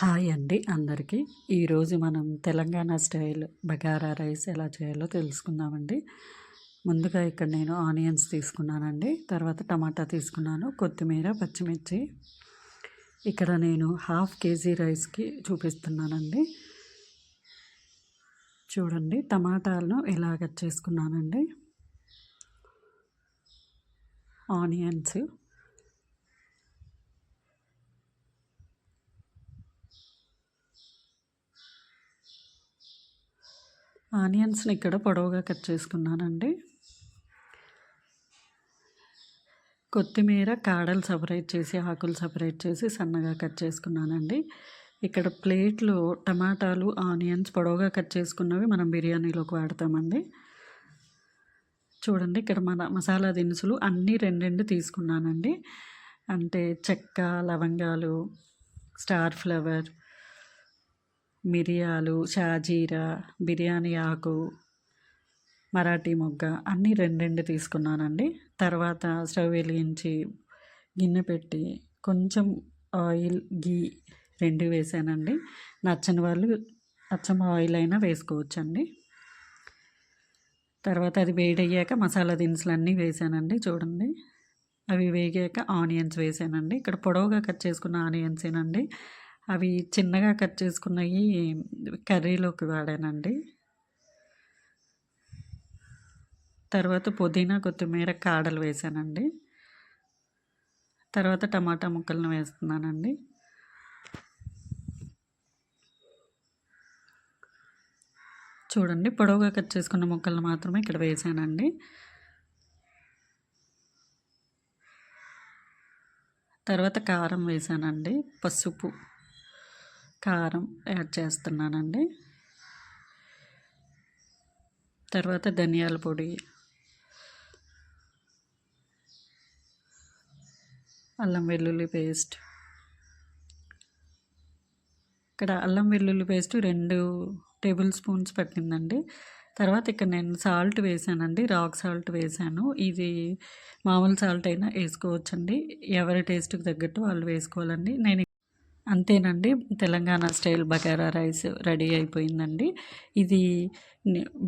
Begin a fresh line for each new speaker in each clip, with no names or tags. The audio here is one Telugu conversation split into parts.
హాయ్ అండి అందరికీ. ఈరోజు మనం తెలంగాణ స్టైల్ బగారా రైస్ ఎలా చేయాలో తెలుసుకుందామండి. ముందుగా ఇక్కడ నేను ఆనియన్స్ తీసుకున్నానండి. తర్వాత టమాటా తీసుకున్నాను కొత్తిమీర పచ్చిమిర్చి. ఇక్కడ నేను హాఫ్ కేజీ రైస్కి చూపిస్తున్నానండి. చూడండి టమాటాలను ఎలా కట్ చేసుకున్నానండి. ఆనియన్స్ ఆనియన్స్ని ఇక్కడ పొడవుగా కట్ చేసుకున్నానండి. కొత్తిమీర కాడలు సపరేట్ చేసి ఆకులు సపరేట్ చేసి సన్నగా కట్ చేసుకున్నానండి. ఇక్కడ ప్లేట్లో టమాటాలు ఆనియన్స్ పొడవుగా కట్ చేసుకున్నవి మనం బిర్యానీలోకి వాడతామండి. చూడండి ఇక్కడ మన మసాలా దినుసులు అన్నీ రెండు రెండు తీసుకున్నానండి. అంటే చెక్క లవంగాలు స్టార్ ఫ్లవర్ మిరియాలు షాజీరా బిర్యానీ ఆకు మరాఠీ మొగ్గ అన్నీ రెండు రెండు తీసుకున్నానండి. తర్వాత స్టవ్ వెలిగించి గిన్నె పెట్టి కొంచెం ఆయిల్ గీ రెండు వేసానండి. నచ్చని వాళ్ళు అచ్చం ఆయిల్ అయినా వేసుకోవచ్చండి. తర్వాత అది వేడయ్యాక మసాలా దినుసులు అన్నీ వేసానండి చూడండి. అవి వేగాక ఆనియన్స్ వేసానండి. ఇక్కడ పొడవుగా కట్ చేసుకున్న ఆనియన్సేనండి. అవి చిన్నగా కట్ చేసుకున్నవి కర్రీలోకి వాడానండి. తర్వాత పుదీనా కొత్తిమీర కాడలు వేసానండి. తర్వాత టమాటా ముక్కలను వేస్తున్నానండి. చూడండి పొడవుగా కట్ చేసుకున్న ముక్కలను మాత్రమే ఇక్కడ వేసానండి. తర్వాత కారం వేసానండి పసుపు. కారం యాడ్ చేస్తున్నానండి. తర్వాత ధనియాల పొడి. అల్లం వెల్లుల్లి పేస్ట్. ఇక్కడ అల్లం వెల్లుల్లి పేస్ట్ రెండు టేబుల్ స్పూన్స్ పట్టిందండి. తర్వాత ఇక్కడ నేను సాల్ట్ వేసానండి. రాక్ సాల్ట్ వేసాను. ఇది మామూలు సాల్ట్ అయినా వేసుకోవచ్చండి. ఎవరి టేస్ట్కి తగ్గట్టు వాళ్ళు వేసుకోవాలండి. నేను అంతేనండి. Telangana style bagara rice ready అయిపోయిందండి. ఇది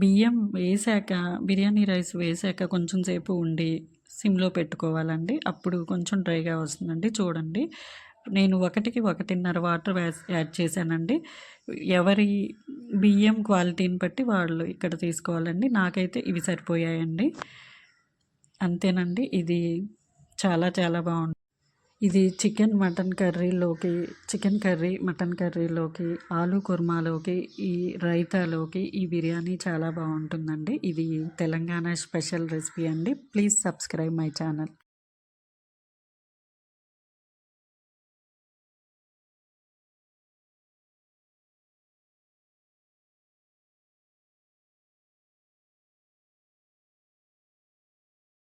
బియ్యం వేసాక బిర్యానీ రైస్ వేసాక కొంచెం సేపు ఉండి సిమ్లో పెట్టుకోవాలండి. అప్పుడు కొంచెం డ్రైగా వస్తుందండి. చూడండి. నేను ఒకటికి ఒకటిన్నర వాటర్ వేస్ యాడ్ చేశానండి. ఎవరి బియ్యం క్వాలిటీని బట్టి వాళ్ళు ఇక్కడ తీసుకోవాలండి. నాకైతే ఇవి సరిపోయాయండి. అంతేనండి. ఇది చాలా చాలా బాగుంది. ఇది చికెన్ మటన్ కర్రీలోకి చికెన్ కర్రీ మటన్ కర్రీలోకి ఆలు కుర్మాలోకి ఈ రైతాలోకి ఈ బిర్యానీ చాలా బాగుంటుందండి. ఇది తెలంగాణ స్పెషల్ రెసిపీ అండి. Please subscribe my channel.